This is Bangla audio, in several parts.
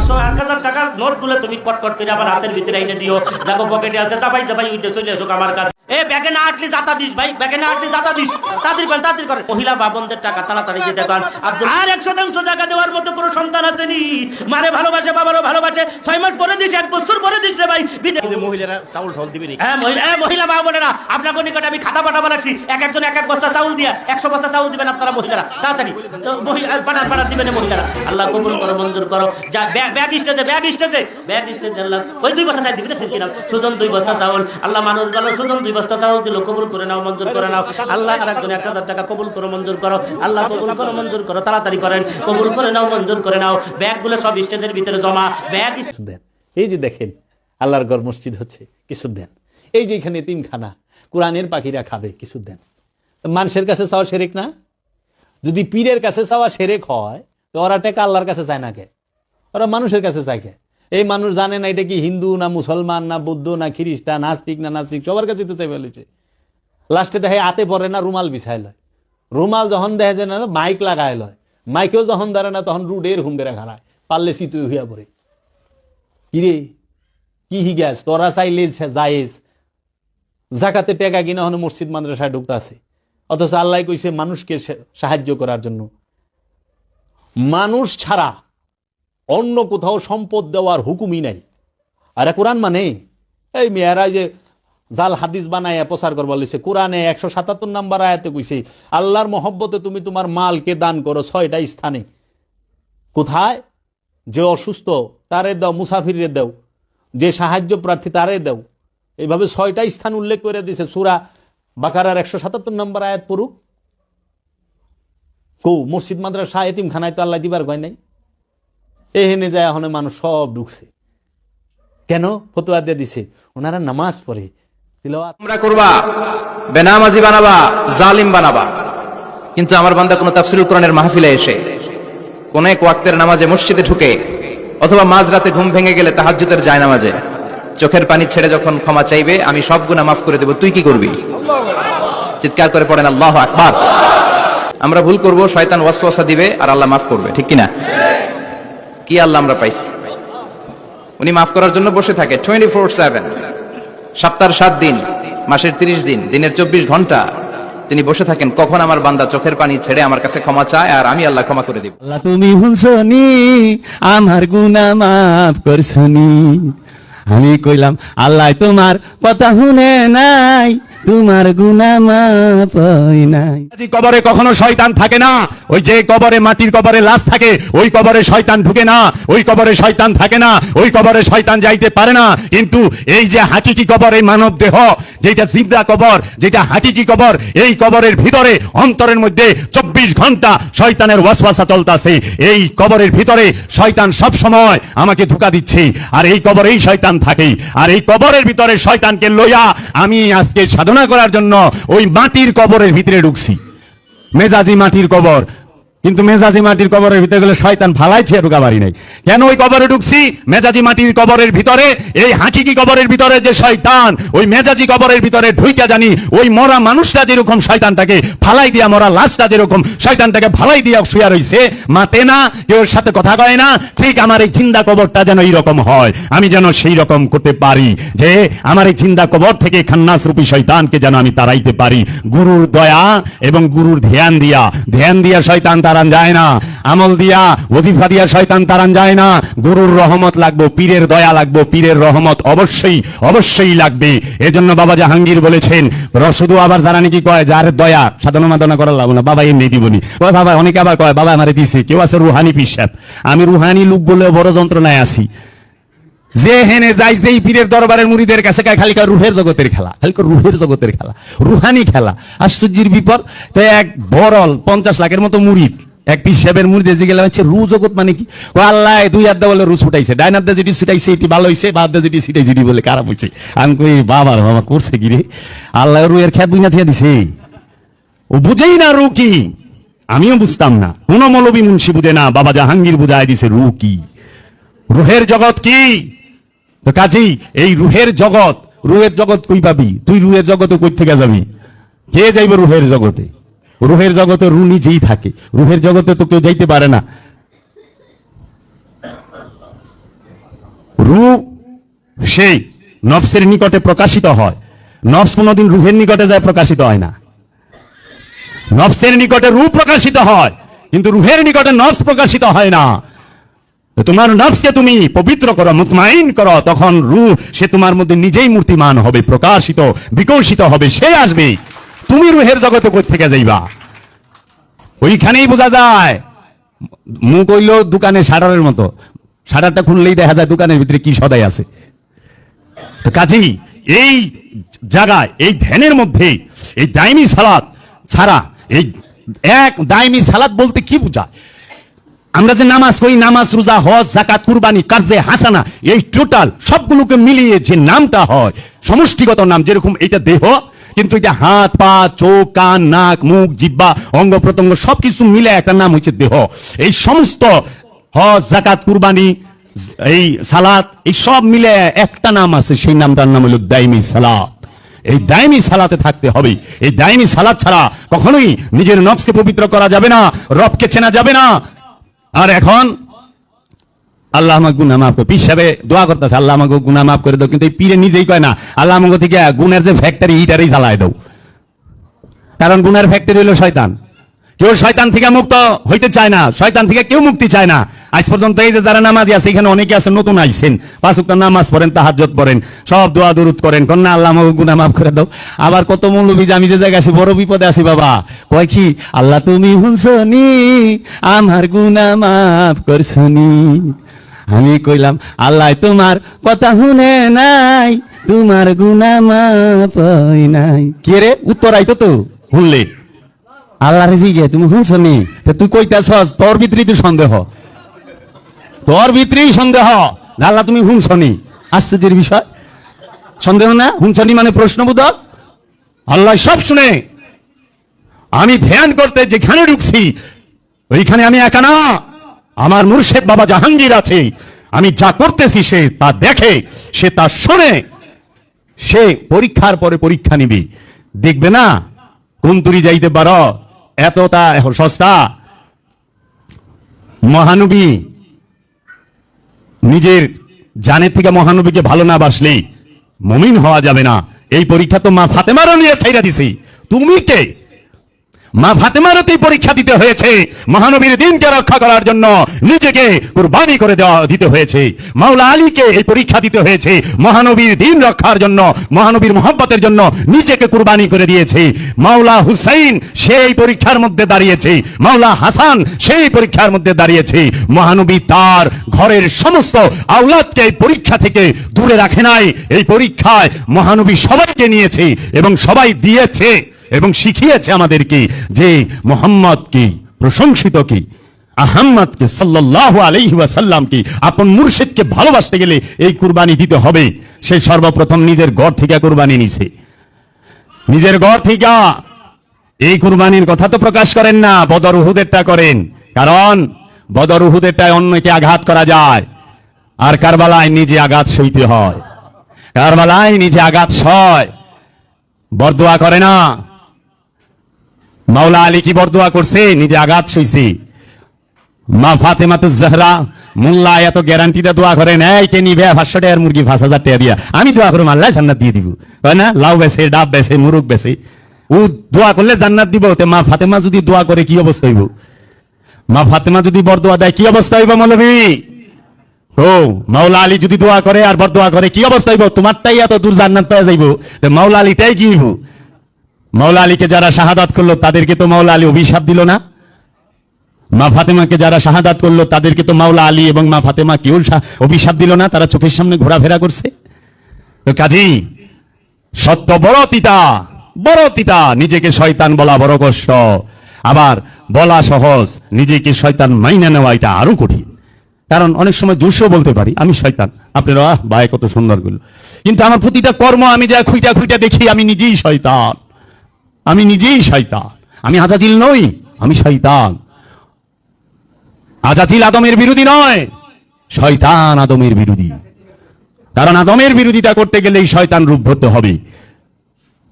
পাঁচশো এক হাজার টাকার নোট তুমি কটকট করে আমার হাতের ভিতরে এনে দিও। দেখো পকেটে আছে, দাবাই দাবাই উঠে চলে এসো আমার কাছে। এ ব্যাগে না আটলি জাতা দিস ভাই ব্যাগে না আটলি জাতা দিস। তাড়াতাড়ি করেন তাড়াতাড়ি করেন। মহিলা বাবনদের টাকা তাড়াতাড়ি দিতে পারেন আর এক শতাংশ টাকা দেওয়ার মতো কোনো সন্তান আসেনি। মারে ভালোবাসে বাবারও ভালোবাসে। ছয় মাস পরে দিস এক বছর পরে দিস রে ভাই। মহিলারা চাউল ঢল দিবে হ্যাঁ মহিলা মা বোনেরা আপনার নিকটে আমি খাতা পাঠাবো রাখছি। এক একজন এক এক বস্তা চাউল দিয়ে একশো বস্তা চাউল দিবেন আপনারা মহিলারা। তাড়াতাড়ি। তো মহি- আহ, পাঠান পাঠান দিবেন মহিলারা। আল্লাহ কবুল করো মঞ্জুর করো। যা ব্যাগ ব্যাগ স্টেজে ব্যাগ স্টেজে ব্যাগ স্টেজে আল্লাহ। ওই দুই বস্তা চাই দিবি সুজন দুই বস্তা চাউল। আল্লাহ মানুষ গেল সুজন দুই কবুল করে নাও, মঞ্জুর করে নাও। আল্লাহ এক হাজার টাকা কবুল মঞ্জুর করো। আল্লাহ কবুল করো, মঞ্জুর করো, তাড়াতাড়ি করেন। কবুল করে নাও, মঞ্জুর করে নাও। ব্যাগগুলো সব স্টেজের ভিতরে জমা। ব্যাগ এই যে দেখেন, আল্লাহর গড় মসজিদ হচ্ছে, কিছু দেন। এই যে এখানে তিনখানা, কোরআনের পাখিরা খাবে, কিছু দেন। মানুষের কাছে চাওয়া সেরেক না? যদি পীরের কাছে চাওয়া সেরেক হয়, তো ওরা টেকা আল্লাহর কাছে চায় না কে? ওরা মানুষের কাছে চায় কে? এই মানুষ জানে না এটা কি হিন্দু, না মুসলমান, না বৌদ্ধ, না খ্রিস্টান নাস্তিক না নাস্তিক, সবার কাছে তো চাই ফেলেছে লাস্টে দেখে আতে পড়ে না, রুমাল বিছাই লয়। রুমাল যখন দেখা যায় না মাইক লাগায় লয়। মাইকেও যখন দাঁড়ায় না, তখন রুডের বেড়া খারায় পারলে সিতু হইয়া পড়ে। কিরে? কি হিগাস? তোরা চাইলে জায়েজ। জাকাতে টেকা কিনা হন মসজিদ মাদ্রাসায় ঢুকতে আছে। অথচ আল্লাহ কইছে মানুষকে সাহায্য করার জন্য। মানুষ ছাড়া অন্য কোথাও সম্পদ দেওয়ার হুকুমই নাই। আরে কোরআন মানে? এই মেয়েরা যে জাল হাদিস বানায় প্রচার করবার লিখছে কোরআনে একশো সাতাত্তর নাম্বার আয়াতে কইছে, আল্লাহর মহব্বতে তুমি তোমার মালকে দান করো ছয়টা স্থানে। কোথায়? যে অসুস্থ, তারে দাও মুসাফিরে দাও। যে সাহায্য প্রার্থী, তারে দাও। এইভাবে ছয়টা স্থান উল্লেখ করে দিছে সুরা বাকারার একশো সাতাত্তর নম্বর আয়াত পড়ুক। কৌ, মসজিদ, মাদ্রাসা এতিম খানায় তো আল্লাহ দিবার কয় নাই। এহেনে যায়, এখন মানুষ সব ঢুকছে। কেন? ফতুয়া দিয়ে দিছে। ওনারা নামাজ পড়ে। তোমরা করবা, বেনামাজি বানাবা, জালিম বানাবা। কিন্তু আমার বান্দা কোনো তাফসিরুল কোরআনের মাহফিলে এসে, কোন এক ওয়াক্তের নামাজে মসজিদে ঢুকে, অথবা মাঝরাতে ঘুম ভেঙে গেলে তাহাজ্জুদের যায় নামাজে চোখের পানি ছেড়ে যখন ক্ষমা চাইবে, আমি সব গুনাহ মাফ করে দেব। তুই কি করবি? চিৎকার করে পড়েন, আল্লাহ আকবার। আমরা ভুল করব, শয়তান ওয়াসওয়াসা দিবে আর আল্লাহ মাফ করবে, ঠিক কিনা? কি আল্লাহ আমরা পাইছি? উনি মাফ করার জন্য বসে থাকে টোয়েন্টি ফোর সেভেন সপ্তাহের সাত দিন, মাসের তিরিশ দিন, দিনের চব্বিশ ঘণ্টা তিনি বসে থাকেন, কখন আমার বান্দা চোখের পানি ছেড়ে আমার কাছে ক্ষমা চায় আর আমি আল্লাহ ক্ষমা করে দিব। আল্লাহ, তুমি হুনছনি আমার গুনা মাফ করছনি। আমি কইলাম, আল্লাহ তোমার কথা শুনে নাই। তোমার গুনা মাফ হয় নাই। কবরে কখনো শয়তান থাকে না। ওই যে কবরে মাটির কবরে লাশ থাকে, ওই কবরে শয়তান ঢুকে না। ওই কবরে শয়তান থাকে না। ওই কবরে শয়তান যাইতে পারে না। কিন্তু এই যে হাকিকি কবর, এই মানব দেহ যেটা জিন্দা কবর যেটা হাকিকি কবর, এই কবরের ভিতরে অন্তরের মধ্যে চব্বিশ ঘণ্টা শয়তানের ওয়াসওয়াসা চলতেছে। এই কবরের ভিতরে শয়তান সব সময় আমাকে ধোকা দিচ্ছে। আর এই কবরেই শয়তান থাকে। আর এই কবরের ভিতরে শয়তানকে লইয়া আমি আজকে সাধনা করার জন্য ওই মাটির কবরের ভিতরে ঢুকছি। মেজাজি মাটির কবর। কিন্তু মেজাজি মাটির কবরের ভিতরে গেলে শয়তান ফালাই থেকে ঢুকা পারি নাই। কেন ওই কবরে ঢুকছি? মেজাজি মাটির কবরের ভিতরে, এই হাকিকি কবরের ভিতরে যে শয়তান? ওই মেজাজি কবরের ভিতরে ঢুইকা জানি, ওই মরা মানুষটা যেরকম শয়তানটাকে ফালাই দিয়া, মরা লাশটা যেরকম শয়তানটাকে ফালাই দিয়া শুয়া রইছে, মাতে না, কেউ সাথে কথা কয় না, ঠিক আমার এই চিন্তা কবরটা যেন এইরকম হয়, আমি যেন সেই রকম করতে পারি, যে আমার এই চিন্তা কবর থেকে খান্নাস রূপী শয়তানকে যেন আমি তাড়াইতে পারি। গুরুর দয়া এবং গুরুর ধ্যান দিয়া ধ্যান দিয়া শয়তান তারান যায় না। আমল দিয়া, ওজিফা দিয়া শয়তান তারান যায় না। গুরুর রহমত লাগবো, পীরের দয়া লাগবো, পীরের রহমত অবশ্যই অবশ্যই লাগবে। এজন্য বাবা জাহাঙ্গীর বলেছেন শুধু আবার যারা নাকি কয়, যার দয়া, সাধনা মাদনা করা লাগবো না। বাবা এমনি দিবনি। কয়, বাবা, অনেকে আবার কয়, বাবা আমারে দিছে। কেউ আছে রুহানি পিসাব। আমি রুহানি লুক বলে বড় যন্ত্রণায় আছি। যে হেনে যাই যেই পীরের দরবারের মুড়িদের কাছে খালি কয়, রুহের জগতের খেলা, খালি কয়, রুহের জগতের খেলা, রুহানি খেলা, আশ্চর্যের বিপদ। তো এক বরল পঞ্চাশ লাখের মতো মুড়িদ এক পিসাবের মুড়িদে যে গেলাম হচ্ছে রু জগৎ মানে কি? ও আল্লাহ দুই হাত বলে রু ছুটাইছে, ডাইন হাত যেটি ছুটাইছে, এটি ভালো হয়েছে বাদ যেটি ছিটাইছে এটি বলে খারাপ হয়েছে আমি কই, বাবা রে, বাবা, করছে কি রে? আল্লাহ রুয়ের খেত দুই না দিছে। ও বুঝেই না রু কি। আমিও বুঝতাম না। কোন মৌলবী মুন্সি বুঝে না, বাবা জাহাঙ্গীর বুঝায় দিছে রু কি। রুহের জগৎ কি? তো কাজেই এই রুহের জগৎ রুহের জগৎ কই পাবি? তুই রুহের জগতে কই থেকে যাবি? কে যাইব রুহের জগতে? রুহের জগতে রু নিজেই থাকে, রুহের জগতে তো কেউ যাইতে পারে না। রু সেই নফসের নিকটে প্রকাশিত হয়। নফস কোনোদিন রুহের নিকটে যায় প্রকাশিত হয় না। নফসের নিকটে রূপ প্রকাশিত হয়, কিন্তু রুহের নিকটে নফস প্রকাশিত হয় না। তোমার নফসকে তুমি পবিত্র করো, মুতমাইন করো, তখন রূহ সে তোমার মধ্যে নিজেই মূর্তিমান হবে, প্রকাশিত, বিকশিত হবে, সে আসবে। তুমি রুহের জগতে থেকে যাইবা? ওইখানেই বোঝা যায়। মুখ হইল দোকানে শাটারের মতো। শাটারটা খুললেই দেখা যায় দোকানের ভিতরে কি সদাই আছে। তো কাজেই এই জায়গায়, এই ধ্যানের মধ্যে, এই দাইমি সালাত ছাড়া, এই এক দাইমি সালাত বলতে কি বোঝায়? আমরা যে নামাজ করি নামাজ, রোজা, হজ জাকাত কুরবানি, কার্যে, হাসানা, এই টোটাল সবগুলোকে মিলিয়ে যে নামটা হয়, সমষ্টিগত নাম যেরকম এটা দেহ, কিন্তু এটা হাত, পা, চোখ, কান, নাক, মুখ জিব্বা অঙ্গ, প্রত্যঙ্গ সবকিছু মিলে একটা নাম হচ্ছে দেহ। এই সমস্ত হজ জাকাত কুরবানি, এই সালাত, এই সব মিলে একটা নাম আছে, সেই নামটার নাম হলো দাইমি সালাত। এই দাইমি সালাতে থাকতে হবে। এই দাইমি সালাত ছাড়া কখনোই নিজের নফসকে পবিত্র করা যাবে না, রবকে চেনা যাবে না। আর এখন আল্লাহ আমাকে গুনা মাফ করে। পীর সাহেবে দোয়া করতেছে, আল্লাহ আমাকে গুনা মাফ করে দাও। কিন্তু এই পীরে নিজেই কয় না, আল্লাহ আমাকে থেকে গুণের যে ফ্যাক্টরি ইটারই চালায় দাও। কারণ গুনার ফ্যাক্টরি হলো শয়তান। কেউ শয়তান থেকে মুক্ত হইতে চায় না, শয়তান থেকে কেউ মুক্তি চায় না। আজ পর্যন্ত এই যে যারা নামাজি আছে, এখানে অনেকে আছে, নতুন আইছেন। পাঁচ উক্ত নামাজ পড়েন তাহাজ্জত পড়েন, সব দোয়া দরুদ করেন। কন্যা, আল্লাহ আমাকে গুনাহ মাফ করে দাও। আবার কত মৌলবী যে আমি যে জায়গায় আছি, বড় বিপদে আছি বাবা। কয় কি? আল্লাহ তুমি হুনছনি আমার গুনাহ মাফ করছনি। আমি কইলাম আল্লাহ তোমার কথা শুনে নাই তোমার গুনা মাফ হয় নাই। কে রে? উত্তর আইতো তো। শুনলে? আল্লাহরে জিগে তুমি শুনছনি? তা তুই কইতাছস তোর ভিতরেই তো সন্দেহ। তোর ভিতরেই সন্দেহ। আল্লাহ তুমি শুনছনি? আশ্চর্যের বিষয়। সন্দেহ না? হুনছনি মানে প্রশ্নবোধক? আল্লাহ সব শুনে। আমি ধ্যান করতে যেখানে ঢুকছি, ওইখানে আমি একা না। আমার মুর্শেদ বাবা জাহাঙ্গীর আছে। আমি যা করতেছি সে তা দেখে, সে তা শোনে। সে পরীক্ষার পরে পরীক্ষা নিবি। দেখবে না, কোন তুরি যাইতে পারো? এতটা সস্তা। মহানবী, নিজের জানের থেকে মহানবীকে ভালো না বাসলেই মমিন হওয়া যাবে না। এই পরীক্ষা তো মা ফাতেমারও নিয়ে ছাইরা দিছি। তুমি কে? মা ফাতেমারতেই পরীক্ষা দিতে হয়েছে। মহানবীর দিনকে রক্ষা করার জন্য নিজেকে কুরবানি করে দেওয়া দিতে হয়েছে। মাওলা আলীকে এই পরীক্ষা দিতে হয়েছে। মহানবীর দিন রক্ষার জন্য, মহানবীর মহব্বতের জন্য নিজেকে কুরবানি করে দিয়েছে। মাওলা হুসাইন সেই পরীক্ষার মধ্যে দাঁড়িয়েছে। মাওলা হাসান সেই পরীক্ষার মধ্যে দাঁড়িয়েছে। মহানবী তার ঘরের সমস্ত আওলাদকে এই পরীক্ষা থেকে দূরে রাখে নাই। এই পরীক্ষায় মহানবী সবাইকে নিয়েছে এবং সবাই দিয়েছে। এবং শিখিয়েছে আমাদেরকে যে মোহাম্মদ কি, প্রশংসিত কি আহম্মদকে সাল্লাল্লাহু আলাইহি ওয়াসাল্লামকে আপন মুর্শিদকে ভালোবাসতে গেলে এই কুরবানি দিতে হবে। সে সর্বপ্রথম নিজের গড় থেকে কুরবানি নিছে। নিজের গড় থেকে এই কুরবানির কথা তো প্রকাশ করেন না, বদর উহুদেরটা করেন। কারণ বদর উহুদেরটায় অন্যকে আঘাত করা যায়। আর কারবালায় নিজে আঘাত সইতে হয়। কারবালায় নিজে আঘাত সয়। বরদোয়া করে না। মাওলা আলী কি বরদোয়া করছে? নিজে আঘাত সইছে মা ফাতেমা তো জাহরা, মোল্লা, এত গ্যারান্টিতে দোয়া করেন, এই কে নিবে? পাঁচশো টাকার মুরগি, পাঁচ হাজার টাকা দিয়া। আমি দোয়া করব আল্লাহ জান্নাত দিয়ে দিব। হয় না? লাউ বেছে, ডাব বেছে, মুরুগ বেছে। ও দোয়া করলে জান্নাত দিব, তে মা ফাতেমা যদি দোয়া করে, কি অবস্থা হইব? মা ফাতেমা যদি বরদোয়া দেয়, কি অবস্থা হইব মৌলভী? ও, মাওলা আলী যদি দোয়া করে আর বরদোয়া করে, কি অবস্থা হইব? তোমারটাই এত দূর জান্নাত পেয়ে যাইব। মাওলা আলীটাই কি হইব? মাওলা আলীকে যারা শাহাদাত করল, তাদেরকে তো মাওলা আলী অভিশাপ দিল না? মা ফাতেমাকে যারা শাহাদাত করল, তাদেরকে তো মাওলা আলী এবং মা ফাতেমা কেউ অভিশাপ দিল না? তারা চোখের সামনে ঘোরাফেরা করছে? তো কাজী, সত্য বড় তিতা বড় তিতা, নিজেকে শয়তান বলা বড় কষ্ট। আবার বলা সহজ, নিজেকে শয়তান মাইনে নেওয়া এটা আরও কঠিন। কারণ অনেক সময় জোশও বলতে পারি, আমি শয়তান। আপনারা, আহ, বায় কত সুন্দরগুলো কিন্তু আমার প্রতিটা কর্ম আমি যা খুইটা খুইটা দেখি, আমি নিজেই শয়তান। আমি নিজেই শয়তান। আমি আজাজিল নই, আমি শয়তান। আজাজিল আদমের বিরোধী নয়, শয়তান আদমের বিরোধী। কারণ আদমের বিরোধিতা করতে গেলে এই শয়তান রূপ ধরতে হবে।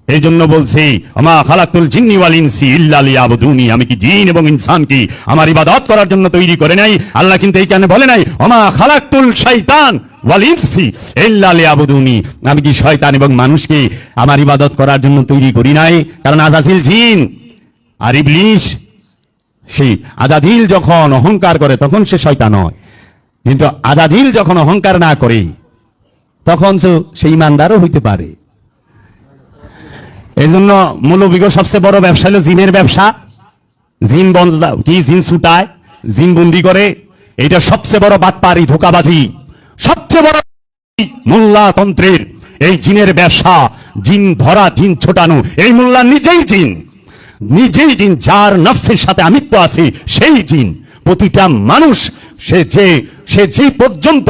এই জন্য বলছি, আমা খালাকুল জিন্নি ওয়াল ইনসি ইল্লা লিয়াবুদুনি। আমি কি জিন এবং ইনসান কি? আমার ইবাদত করার জন্য তৈরি করে নাই? আল্লাহ কিন্তু এইখানে বলে নাই, আমা খালাকুল শয়তান। আমি কি শয়তান এবং মানুষকে আমার ইবাদত করার জন্য তৈরি করি নাই? কারণ আজাজিল জিন আর ইবলিশ সেই আজাজিল যখন অহংকার করে, তখন সে শয়তান হয়। কিন্তু আজাজিল যখন অহংকার না করে, তখন সে ইমানদারও হইতে পারে। এই জন্য মৌলবিগ সবচেয়ে বড় ব্যবসা হলো জিনের ব্যবসা। জিন বন্ধ কি? জিন ছুটায়, জিন বন্দি করে। এটা সবচেয়ে বড় বাটপারি, ধোকাবাজি। সবচেয়ে বড় মোল্লা তন্ত্রের এই জিনের ব্যবসা, জিন ধরা জিন ছোটানো, এই মোল্লা নিজেই জিন। নিজেই জিন, যার নফসের সাথে আমিত্ব আছে, সেই জিন। প্রতিটা মানুষ, সে যে সে যে পর্যন্ত,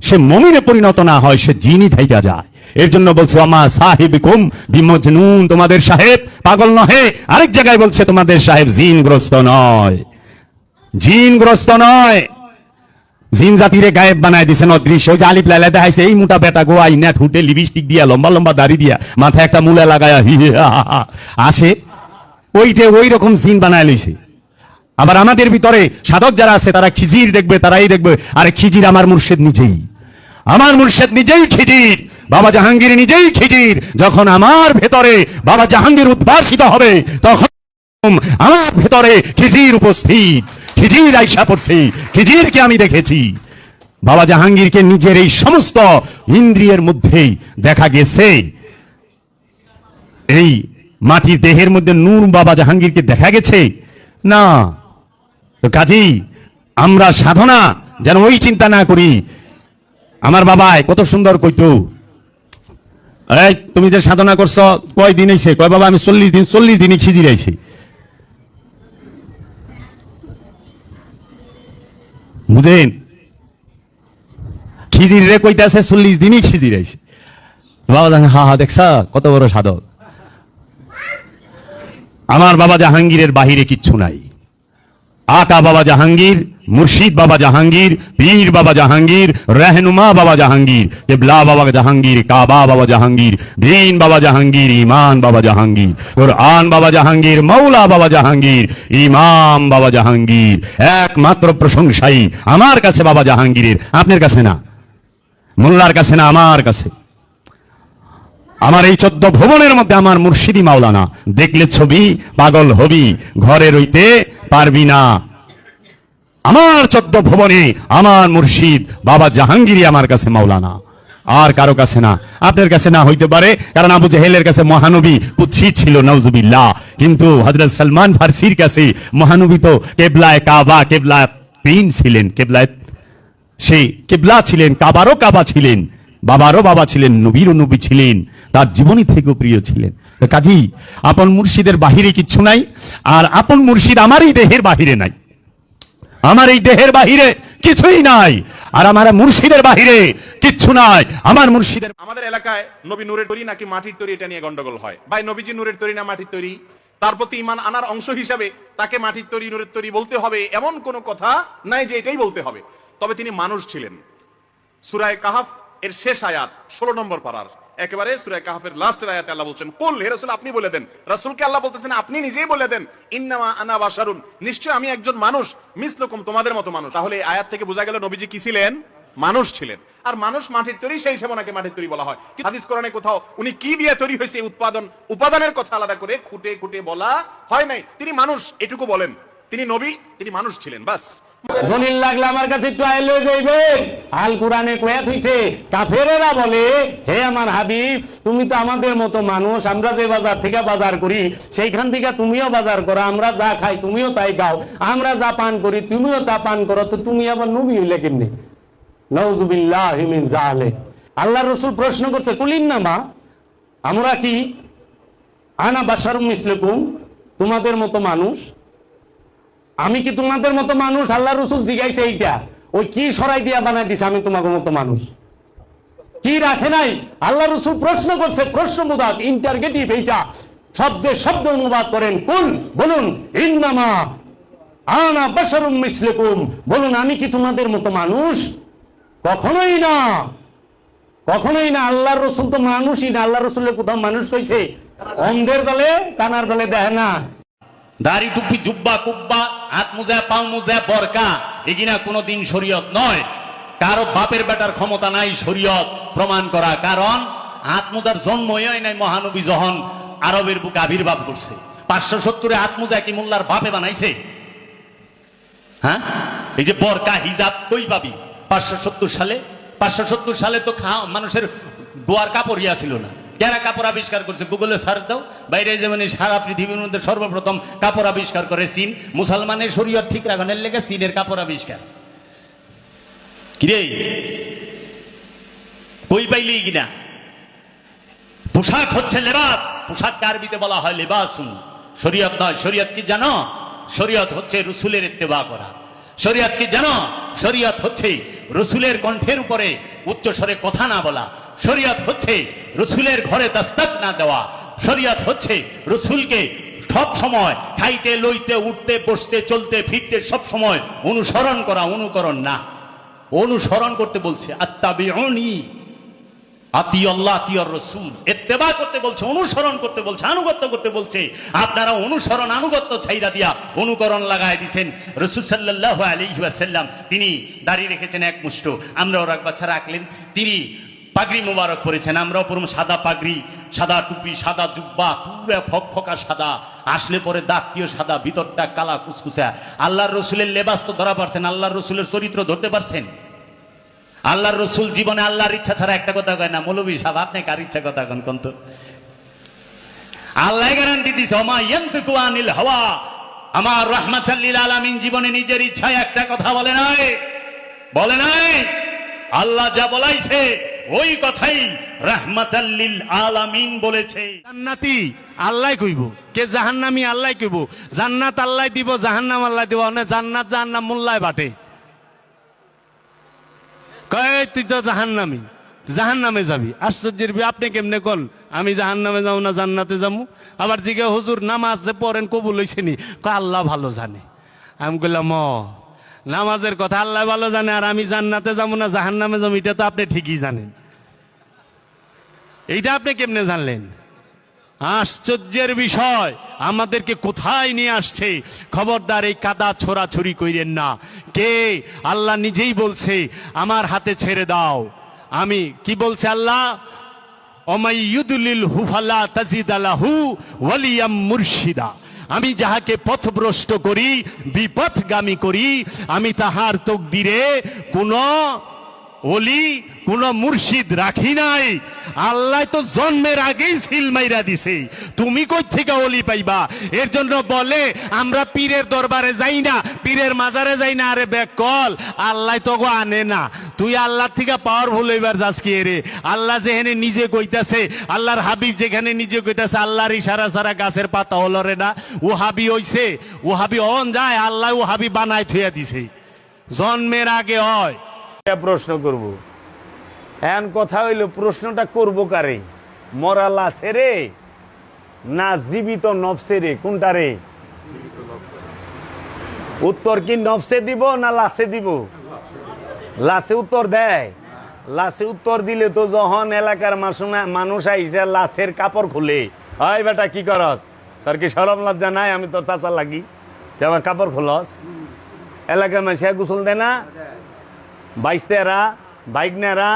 সে মমিনে পরিণত না হয়, সে জিনই থাইকা যায়। এর জন্য বলছো আমা সাহেব কুম বিমজনুন। তোমাদের সাহেব পাগল নহে। আরেক জায়গায় বলছে, তোমাদের সাহেব জিনগ্রস্ত নয়। জিনগ্রস্ত নয়। গায়েব বানায় দিছেন অদৃশ্য ওই যে আলিপ লাইলা দেখাইছে, এই মোটা বেটা গো লিপস্টিক দিয়া, লম্বা লম্বা দাড়ি দিয়া, মাথায় একটা। আসে, ওইটে ওই রকম জিন বানায় লইছে আবার আমাদের ভিতরে সাধক যারা আছে, তারা খিজির দেখবে, তারাই দেখবে, আরে খিজির আমার মুর্শেদ নিজেই। আমার মুর্শেদ নিজেই খিজির, বাবা জাহাঙ্গীর নিজেই খিজির। যখন আমার ভেতরে বাবা জাহাঙ্গীর উদ্ভাসিত হবে, তখন আমার ভেতরে খিজির উপস্থিত। খিজির আইসা পড়ছে, খিজিরকে আমি দেখেছি। বাবা জাহাঙ্গীরকে নিজের এই সমস্ত ইন্দ্রিয়ের মধ্যেই দেখা গেছে। এই মাটির দেহের মধ্যে নূর বাবা জাহাঙ্গীরকে দেখা গেছে। না, তো কাজী, আমরা সাধনা যেন ওই চিন্তা না করি। আমার বাবাই কত সুন্দর কইতো। এই, তুমি যে সাধনা করছ কয় দিন হইছে? কয় বাবা, আমি চল্লিশ দিন, চল্লিশ দিনই খিজির আইছি। বুঝেন? খিজির রে কইতেছে চল্লিশ দিনই খিজির আইছে। বাবা জানে, হা হা দেখছা কত বড় সাধক। আমার বাবা জাহাঙ্গীরের বাহিরে কিচ্ছু নাই। আকা বাবা জাহাঙ্গীর মুর্শিদ বাবা জাহাঙ্গীর, পীর বাবা জাহাঙ্গীর, রহনুমা বাবা জাহাঙ্গীর, কেবলা বাবা জাহাঙ্গীর, কাবা বাবা জাহাঙ্গীর, দিন বাবা জাহাঙ্গীর ইমান বাবা জাহাঙ্গীর, কোরআন বাবা জাহাঙ্গীর মৌলা বাবা জাহাঙ্গীর, ইমাম বাবা জাহাঙ্গীর। একমাত্র প্রশংসাই আমার কাছে বাবা জাহাঙ্গীরের। আপনার কাছে না? মোল্লার কাছে না? আমার কাছে। আমার এই চোদ্দ ভুবনের মধ্যে আমার মুর্শিদি মাওলানা। দেখলে ছবি, পাগল হবি, ঘরে রইতে পারবি না। আমার চোদ্দ ভুবনে আমার মুর্শিদ বাবা জাহাঙ্গীরই আমার কাছে মাওলানা। আর কারও কাছে না। আপনার কাছে না হইতে পারে, কারণ আবু জেহেলের কাছে মহানবী কুৎসিত ছিল নওজুবিল্লাহ কিন্তু হজরত সালমান ফার্সির কাছে মহানবী তো কেবলায় কাবা, কেবলায় পিন ছিলেন, কেবলায় সে কেবলা ছিলেন, কাবারও কাবা ছিলেন, বাবারও বাবা ছিলেন, নবীরও নবী ছিলেন, তার জীবনী থেকেও প্রিয় ছিলেন। কাজী, আপন মুর্শিদের বাহিরে কিচ্ছু নাই, আর আপন মুর্শিদ আমারই দেহের বাহিরে নাই। আমার এই দেহের বাহিরে কিছুই নাই। আর আমার মুর্শিদের বাহিরে কিচ্ছু নাই। আমার মুর্শিদের আমাদের এলাকায় নবী নূরের তৈরি নাকি মাটির তৈরি এটা নিয়ে গন্ডগোল হয়? ভাই, নবীজি নূরের তৈরি না মাটির তৈরি? তার প্রতি ইমান আনার অংশ হিসাবে তাকে মাটির তৈরি, নূরের তৈরি বলতে হবে এমন কোনো কথা নাই যে এটাই বলতে হবে। তবে তিনি মানুষ ছিলেন। সুরায় কাহাফ এর শেষ আয়াত, ষোলো নম্বর পারার একেবারে সুরায় কাহাফের লাস্টের আয়াতে আল্লাহ বলছেন, কুল হে রাসূল, আপনি বলে দেন। রাসূলকে আল্লাহ বলতেছেন, আপনি নিজেই বলে দেন। ইন্নামা আনা বাশারুন। নিশ্চয় আমি একজন মানুষ, মিসলুকুম তোমাদের মতো মানুষ। তাহলে এই আয়াত থেকে বোঝা গেল নবীজি কি ছিলেন? মানুষ ছিলেন। আর মানুষ মাটির তৈরি, সেই হিসেবে ওনাকে মাটির তৈরি বলা হয়। হাদিস কোরআনে কোথাও উনি কি দিয়ে তৈরি হয়েছে উৎপাদন, উপাদানের কথা আলাদা করে খুঁটে খুঁটে বলা হয় নাই। তিনি মানুষ, এটুকু বলেন। তিনি নবী, তিনি মানুষ ছিলেন, বাস। দলিল লাগলে আমার কাছে একটু আইলে যাইবেন। আল কোরআনে কয়াত হইছে, কাফেরেরা বলে, হে আমার হাবিব, তুমি তো আমাদের মতো মানুষ, আমরা যে বাজার থেকে বাজার করি, সেইখান থেকে তুমিও বাজার করো, আমরা যা খাই তুমিও তাই খাও, আমরা যা পান করি তুমিও তা পান করো, তো তুমি আবার নবী হইলে কেমনি? নওজুবিল্লাহ জালে আল্লাহ রসুল প্রশ্ন করছে, কুলিন না মা, আমরা কি? আনা বাসারুম মিসলেকুম, তোমাদের মতো মানুষ আমি কি তোমাদের মতো মানুষ? আল্লাহ রসুল জিগাইছে এইটা। ওই কি সরাই দিয়া বানাই দিছে আমি তোমাকে মতো মানুষ? কি রাখে নাই? আল্লাহ রসুল প্রশ্ন করছে, প্রশ্ন মুদাত ইন্টারগেটিভ এইটা। শব্দে শব্দ অনুবাদ করেন কোন বলুন, ইন্নামা আনা বাশারুম মিসলিকুম। বলুন, আমি কি তোমাদের মতো মানুষ? কখনোই না। কখনোই না। আল্লাহর রসুল তো মানুষই না। আল্লাহ রসুলের কোথাও মানুষ কইছে? অন্ধের দলে, কানার দলে দেয় না। দাড়ি টুপি, জুব্বা, কুব্বা, হাত মুজা, পাও মুজা, বরকা, এগিনা কোনোদিন শরীয়ত নয়। কারও বাপের বেটার ক্ষমতা নাই শরীয়ত প্রমাণ করা। কারণ হাত মুজার জন্মই নাই মহানবী যখন আরবের বুকে আবির্ভাব করছে পাঁচশো সত্তরে হাত মুজা কি মোল্লার বাপে বানাইছে? হ্যাঁ? এই যে বরকা, হিজাব, কই পাবি? পাঁচশো সত্তর সালে? পাঁচশো সত্তর সালে তো খা মানুষের দোয়ার কাপড় ছিল না। যারা কাপড় আবিষ্কার করছে গুগলে সার্চ দাও, বাইরে যেমন সারা পৃথিবীর মধ্যে সর্বপ্রথম কাপড় আবিষ্কার করে চীন। মুসলমানের শরীয়ত ঠিক রাখানোর লেগে চীনের কাপড় আবিষ্কার। কিরে? কই পাইলি কিনা? পোশাক হচ্ছে লেবাস। পোশাক আরবিতে বলা হয় লেবাসুন। শরীয়ত নয়, শরীয়ত কি জানো? শরীয়ত হচ্ছে রসুলের ইত্তেবা করা। শরীয়ত কি জানো? শরীয়ত হচ্ছে রসুলের কণ্ঠের উপরে উচ্চ স্বরে কথা না বলা। শরীয়ত হচ্ছে রসুলের ঘরে দাস্তাক না দেওয়া। শরীয়ত হচ্ছে রসুলকে সব সময় খাইতে, লইতে, উঠতে, বসতে, চলতে, ফিরতে সব সময় অনুসরণ করা, অনুকরণ না। অনুসরণ করতে বলছে আত্মাবিউনি আতি আল্লাহ আতিয়র রসুল। এত্তেবা করতে বলছে, অনুসরণ করতে বলছে, আনুগত্য করতে বলছে। আপনারা অনুসরণ, আনুগত্য ছাইরা দিয়া অনুকরণ লাগায় দিছেন। রসুল সাল্লাহ আলিহাসাল্লাম তিনি দাঁড়িয়ে রেখেছেন এক মুষ্ট। আমরাও রাখ বাচ্চা রাখলেন। তিনি পাগড়ি মোবারক পরেছেন। আমরাও পরম সাদা পাগড়ি, সাদা টুপি, সাদা জুব্বা, পুরো ফক ফকা সাদা। আসলে পরে দাঁতটিও সাদা, ভিতরটা কালা কুচকুচা আল্লাহর রসুলের লেবাস তো ধরা পারছেন আল্লাহর রসুলের চরিত্র ধরতে পারছেন? আল্লাহর রসুল জীবনে আল্লাহর ইচ্ছা ছাড়া একটা কথা কয় না মৌলবী সাহেব, আপনি কার ইচ্ছা কথা কন কোন তো? আল্লাহ গ্যারান্টি দিছে আনিল হাওয়া। আমার রহমাতাল্লিল আলামিন জীবনে নিজের ইচ্ছায় একটা কথা বলে নাই। বলে নাই? আল্লাহ যা বলাইছে ওই কথাই রহমাতাল্লিল আলামিন বলেছে। জান্নাতি আল্লাহ কইব। কে জাহান্নামি আল্লাহ কইব? জান্নাত আল্লাহ দিব, জাহান্নাম আল্লাহ দিব মানে জান্নাত জাহান্নাম মোল্লায় বাটে। কয়, তুই তো জাহান্নামি। জাহান নামে যাবি। আশ্চর্যের বি- আপনি কেমনে কোন? আমি জাহান নামে যাব না, জান্নাতে যাব? আবার জিগে হুজুর নামাজ যে পড়েন, কবুল হইছে নি? কয়, আল্লাহ ভালো জানে। আমি ও, নামাজের কথা আল্লাহ ভালো জানে, আর আমি জান্নাতে যাব না জাহান নামে যাব, এটা তো আপনি ঠিকই জানেন। এইটা আপনি কেমনে জানলেন? আশ্চর্যের বিষয়, আমাদেরকে কোথায় নিয়ে আসছে? খবরদার এই কাদা ছোড়াছুরি কইরেন না। কে? আল্লাহ নিজেই বলছে, আমার হাতে ছেড়ে দাও। আমি কি বলছে আল্লাহ? মুর্শিদা। আমি যাহাকে পথভ্রষ্ট করি, বিপথগামী করি, আমি তাহার তকদিরে কোন ওলি, কোন মুর্শিদ রাখি নাই। আল্লাহ তো জন্মের আগেই সিল মাইরা দিছে। তুমি কই থেকে ওলি পাইবা? এর জন্য বলে, আমরা পীরের দরবারে যাই না, পীরের মাজারে যাই না। আরে বেকল, আল্লাহ তো আনে না। তুই আল্লাহ থেকে পাওয়ারফুল হইবার যাস কি রে আল্লাহ যেখানে নিজে কইতাছে, আল্লাহর হাবিব যেখানে নিজে কইতাছে, আল্লাহর ইশারা সারা গাছের পাতা হলরে না। ও হাবি হইছে ও হাবি অন যায়, আল্লাহ ও হাবি বানায় থুয়া দিছে। জন্মের আগে হয়। প্রশ্ন করব। এখন কথা হইল, প্রশ্নটা করব কারে? মরা লাশে রে? না জীবিত নফসে রে? কোনটা রে? উত্তর কি নফসে দিব না লাশে দিব? লাশে উত্তর দেয়। লাশে উত্তর দিলে তো যখন এলাকার মানুষ আইসা লাশের কাপড় খুলে হয় বেটা, কি করস? তোর কি সরম লজ্জা নাই? আমি তোর চাচা লাগি। তুই আমার কাপড় খুলস? এলাকার মানুষ গোসল দেয় না। বাইস্তেরা বাইকনেরা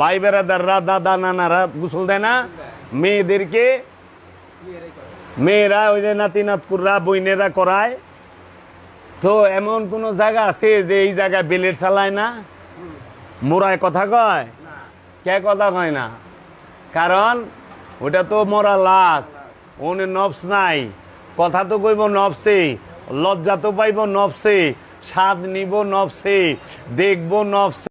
ভাই বেড়াদাররা দাদা নানারা গোসল দেয় না? মেয়েদেরকে মেয়েরা ওই যে নাতি নাতকুররা বইনেরা করায়। তো এমন কোন জায়গা আছে যে এই জায়গায় বেলের চালায় না? মোরায় কথা কয়? কে কথা কয় না? কারণ ওটা তো মরা লাশ, ওনে নবস নাই। কথা তো কইব নবসে লজ্জা তো পাইব নবসে স্বাদ নিব নফসে দেখব নবসে